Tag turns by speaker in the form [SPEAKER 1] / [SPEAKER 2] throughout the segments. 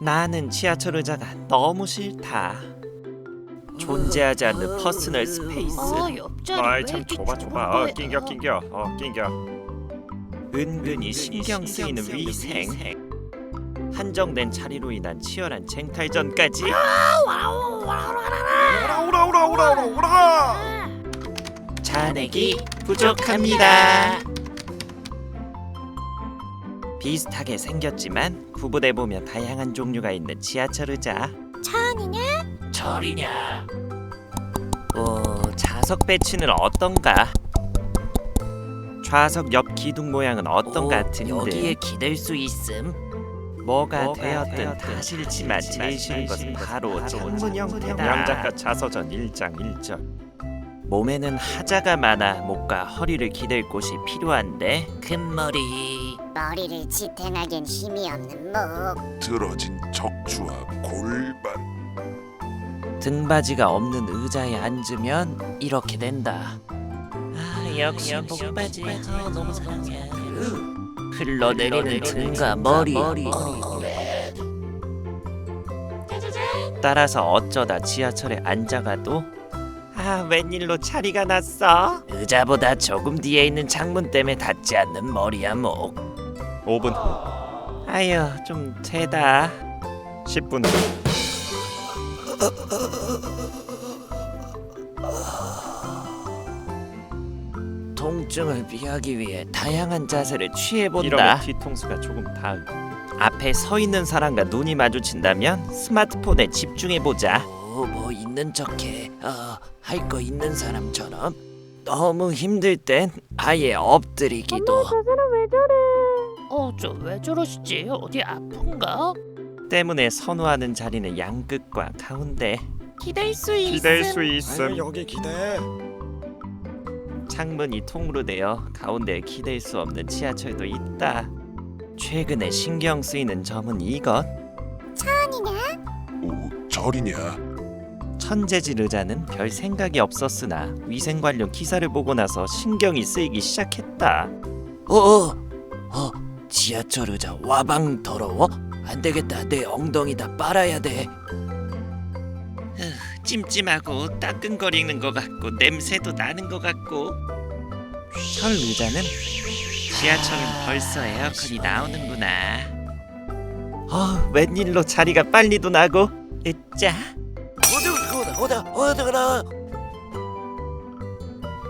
[SPEAKER 1] 나는 지하철 의자가 너무 싫다. 존재하지 않는 퍼스널 스페이스.
[SPEAKER 2] 아 옆자리
[SPEAKER 3] 아이 왜참
[SPEAKER 2] 이렇게
[SPEAKER 3] 좁아 좁아 어? 낑겨 낑겨 어 낑겨
[SPEAKER 1] 은근히 신경 쓰이는 위생. 한정된 자리로 인한 치열한 쟁탈전까지.
[SPEAKER 3] 오라 오라 오라 오라 오라 오라
[SPEAKER 1] 잔액이 부족합니다. 비슷하게 생겼지만 구분해 보면 다양한 종류가 있는 지하철 의자.
[SPEAKER 2] 차 아니냐?
[SPEAKER 1] 절이냐? 어, 좌석 배치는 어떤가? 좌석 옆 기둥 모양은 어떤 같은데?
[SPEAKER 4] 여기에 기댈 수 있음.
[SPEAKER 1] 뭐가 되었든 다 싫지만 제일 싫은 것은 바로 창문 형태다.
[SPEAKER 3] 양작가 자서전 1장 1절
[SPEAKER 1] 몸에는 하자가 많아 목과 허리를 기댈 곳이 필요한데
[SPEAKER 4] 큰 머리.
[SPEAKER 2] 머리를 지탱하기엔 힘이 없는 목
[SPEAKER 5] 들어진 척추와 골반
[SPEAKER 1] 등받이가 없는 의자에 앉으면 이렇게 된다.
[SPEAKER 4] 아 역시 복바지. 어, 너무 사랑해. 흘러내리는 등과 머리.
[SPEAKER 1] 따라서 어쩌다 지하철에 앉아가도 아 웬일로 자리가 났어?
[SPEAKER 4] 의자보다 조금 뒤에 있는 창문 때문에 닿지 않는 머리야 목.
[SPEAKER 3] 5분 후
[SPEAKER 1] 아유 좀 되다.
[SPEAKER 3] 10분 후
[SPEAKER 1] 통증을 피하기 위해 다양한 자세를 취해본다.
[SPEAKER 3] 이러면 뒤통수가 조금 닿을
[SPEAKER 1] 앞에 서 있는 사람과 눈이 마주친다면 스마트폰에 집중해보자.
[SPEAKER 4] 오, 뭐 있는 척해. 어, 할 거 있는 사람처럼.
[SPEAKER 1] 너무 힘들 땐 아예 엎드리기도.
[SPEAKER 2] 사람 왜 저래
[SPEAKER 4] 어, 저 왜 저러시지? 어디 아픈가?
[SPEAKER 1] 때문에 선호하는 자리는 양끝과 가운데.
[SPEAKER 4] 기댈 수 있음.
[SPEAKER 3] 기댈 수 있음
[SPEAKER 5] 여기 기대
[SPEAKER 1] 창문이 통으로 되어 가운데에 기댈 수 없는 지하철도 있다. 최근에 신경 쓰이는 점은 이것.
[SPEAKER 5] 오 절이냐
[SPEAKER 1] 천재질 의자는 별 생각이 없었으나 위생 관련 기사를 보고 나서 신경이 쓰이기 시작했다.
[SPEAKER 4] 어, 어, 어, 지하철 의자 와방 더러워? 안 되겠다. 내 엉덩이 다 빨아야 돼.
[SPEAKER 1] 찜찜하고 따끈거리는 것 같고 냄새도 나는 것 같고 혈 의자는 지하철은 벌써 에어컨이 나오는구나 어 웬일로 자리가 빨리도 나고 으짜
[SPEAKER 4] 어디, 어디, 어디, 어디,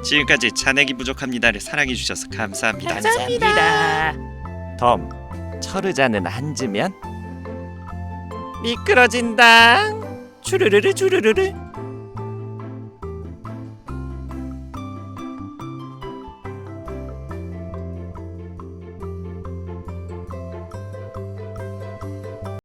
[SPEAKER 1] 지금까지 잔액이 부족합니다를 사랑해 주셔서 감사합니다.
[SPEAKER 4] 감사합니다.
[SPEAKER 1] 덤 철의자는 앉으면 미끄러진다. 주르르르 주르르르